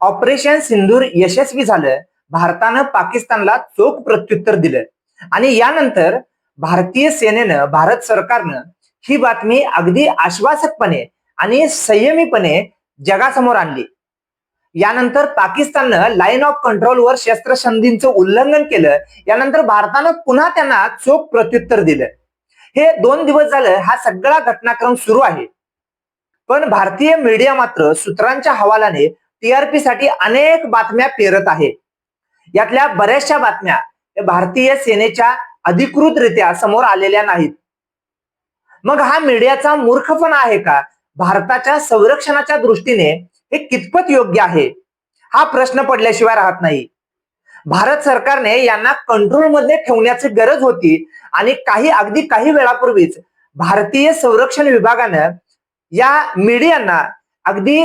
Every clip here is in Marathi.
ऑपरेशन सिंदूर यशस्वी झालं. भारतानं पाकिस्तानला चोख प्रत्युत्तर दिलं. आणि यानंतर भारतीय सेनेनं भारत सरकारनं ही बातमी अगदी आश्वासकपणे आणि संयमीपणे जगासमोर आणली. यानंतर पाकिस्ताननं लाईन ऑफ कंट्रोलवर शस्त्रसंधींचं उल्लंघन केलं. यानंतर भारतानं पुन्हा त्यांना चोख प्रत्युत्तर दिलं. हे दोन दिवस झालं हा सगळा घटनाक्रम सुरू आहे. पण भारतीय मीडिया मात्र सूत्रांच्या हवालाने टीआरपी साठी अनेक बातम्या पेरत आहे. यातल्या बऱ्याचशा बातम्या भारतीय सेनेच्या अधिकृतरित्या समोर आलेल्या नाहीत. मग हा मीडियाचा मूर्खपणा आहे का? भारताच्या संरक्षणाच्या दृष्टीने हे कितपत योग्य आहे? हा प्रश्न पडल्याशिवाय राहत नाही. भारत सरकारने यांना कंट्रोलमध्ये ठेवण्याची गरज होती आणि काही अगदी काही वेळापूर्वीच भारतीय संरक्षण विभागानं या मीडियांना अगदी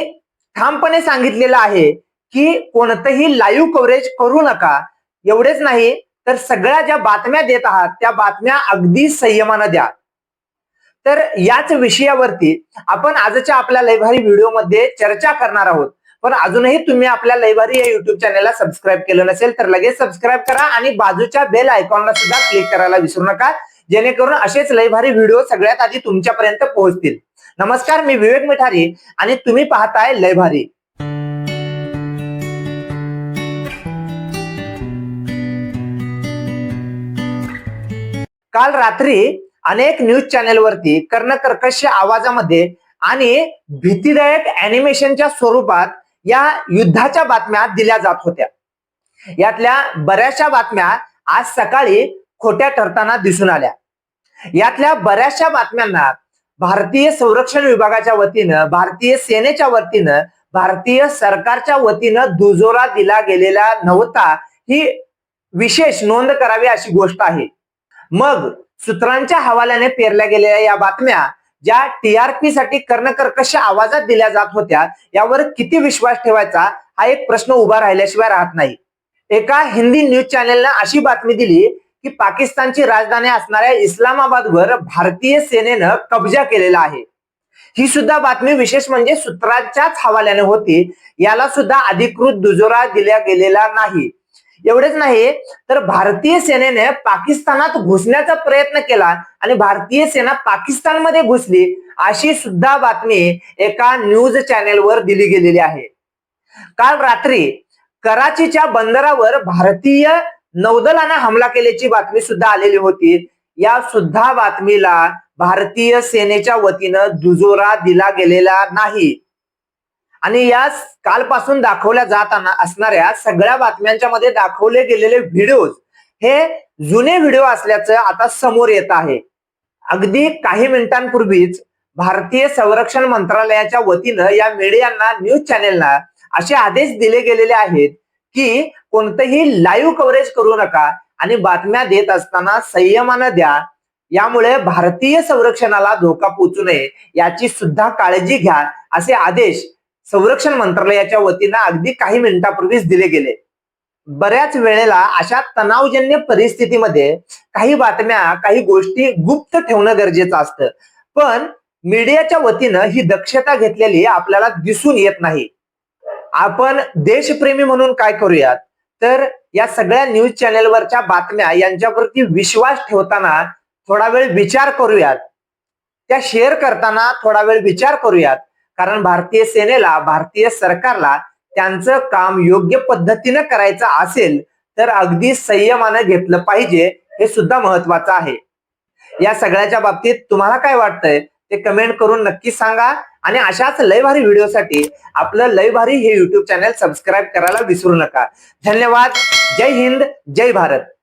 ठामपणे सांगितलेलं आहे की कोणतंही लाईव्ह कव्हरेज करू नका. एवढेच नाही तर सगळ्या ज्या बातम्या देत आहात त्या बातम्या अगदी संयमानं द्या. तर याच विषयावरती आपण आजच्या आपल्या लयभारी व्हिडिओमध्ये चर्चा करणार आहोत. पण अजूनही तुम्ही आपल्या लयभारी या युट्यूब चॅनलला सबस्क्राईब केलं नसेल तर लगेच सबस्क्राईब करा आणि बाजूच्या बेल आयकॉनला सुद्धा क्लिक करायला विसरू नका. जेणेकरून असेच लयभारी व्हिडिओ सगळ्यात आधी तुमच्यापर्यंत पोहोचतील. नमस्कार मी विवेक मिठारी आणि तुम्ही पाहताय लय भारी. काल रात्री अनेक न्यूज चॅनेलवरती कर्णकर्कश आवाजामध्ये आणि भीतीदायक अॅनिमेशनच्या स्वरूपात या युद्धाच्या बातम्या दिल्या जात होत्या. यातल्या बऱ्याचशा बातम्या आज सकाळी खोट्या ठरताना दिसून आल्या. यातल्या बऱ्याचशा बातम्यांना भारतीय संरक्षण विभागाच्या वतीनं भारतीय सेनेच्या वतीनं भारतीय सरकारच्या वतीनं दुजोरा दिला गेलेला नव्हता ही विशेष नोंद करावी अशी गोष्ट आहे. मग सूत्रांच्या हवाल्याने पेरल्या गेलेल्या या बातम्या ज्या टीआरपी साठी कर्णकर्कश आवाजात दिल्या जात होत्या यावर किती विश्वास ठेवायचा हा एक प्रश्न उभा राहिल्याशिवाय राहत नाही. एका हिंदी न्यूज चॅनेलनं अशी बातमी दिली की पाकिस्तानची राजधानी असणाऱ्या इस्लामाबादवर भारतीय सेनेनं कब्जा केलेला आहे. ही सुद्धा बातमी विशेष म्हणजे सूत्रांच्याच हवाल्याने होती. याला सुद्धा अधिकृत दुजोरा दिला गेलेला नाही. एवढेच नाही तर भारतीय सेनेने पाकिस्तानात घुसण्याचा प्रयत्न केला आणि भारतीय सेना पाकिस्तानमध्ये घुसली अशी सुद्धा बातमी एका न्यूज चॅनेलवर दिली गेलेली आहे. काल रात्री कराचीच्या बंदरावर भारतीय नौदलानं हमला केल्याची बातमी सुद्धा आलेली होती. या सुद्धा बातमीला भारतीय सेनेच्या वतीनं दुजोरा दिला गेलेला नाही. आणि या कालपासून दाखवल्या जात असणाऱ्या सगळ्या बातम्यांच्या मध्ये दाखवले गेलेले व्हिडिओ हे जुने व्हिडिओ असल्याचं आता समोर येत आहे. अगदी काही मिनिटांपूर्वीच भारतीय संरक्षण मंत्रालयाच्या वतीनं या मीडियांना न्यूज चॅनेलना असे आदेश दिले गेलेले आहेत की कोणतंही लाईव्ह कव्हरेज करू नका आणि बातम्या देत असताना संयमानं द्या. यामुळे भारतीय संरक्षणाला धोका पोचू नये याची सुद्धा काळजी घ्या असे आदेश संरक्षण मंत्रालयाच्या वतीनं अगदी काही मिनिटापूर्वीच दिले गेले. बऱ्याच वेळेला अशा तणावजन्य परिस्थितीमध्ये काही बातम्या काही गोष्टी गुप्त ठेवणं गरजेचं असतं. पण मीडियाच्या वतीनं ही दक्षता घेतलेली आपल्याला दिसून येत नाही. आपण देशप्रेमी म्हणून काय करूयात? तर या सगळ्या न्यूज चॅनेलवरच्या बातम्या यांच्यावरती विश्वास ठेवताना थोडा वेळ विचार करूयात. त्या शेअर करताना थोडा वेळ विचार करूयात. कारण भारतीय सेनेला भारतीय सरकारला त्यांचं काम योग्य पद्धतीनं करायचं असेल तर अगदी संयमानं घेतलं पाहिजे हे सुद्धा महत्वाचं आहे. या सगळ्याच्या बाबतीत तुम्हाला काय वाटतंय? ते कमेंट करून नक्की सांगा. आणि अशाच लयभारी व्हिडिओसाठी आपलं लयभारी हे युट्यूब चॅनल सबस्क्राईब करायला विसरू नका. धन्यवाद. जय हिंद जय भारत.